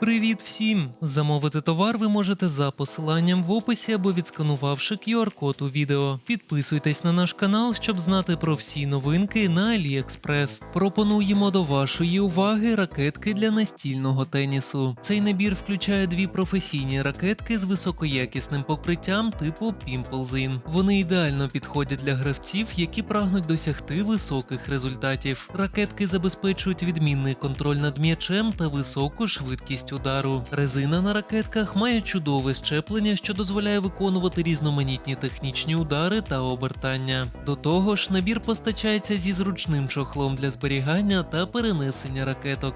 Привіт всім! Замовити товар ви можете за посиланням в описі або відсканувавши QR-код у відео. Підписуйтесь на наш канал, щоб знати про всі новинки на AliExpress. Пропонуємо до вашої уваги ракетки для настільного тенісу. Цей набір включає дві професійні ракетки з високоякісним покриттям типу Pimplesin. Вони ідеально підходять для гравців, які прагнуть досягти високих результатів. Ракетки забезпечують відмінний контроль над м'ячем та високу швидкість удару. Резина на ракетках має чудове щеплення, що дозволяє виконувати різноманітні технічні удари та обертання. До того ж, набір постачається зі зручним чохлом для зберігання та перенесення ракеток.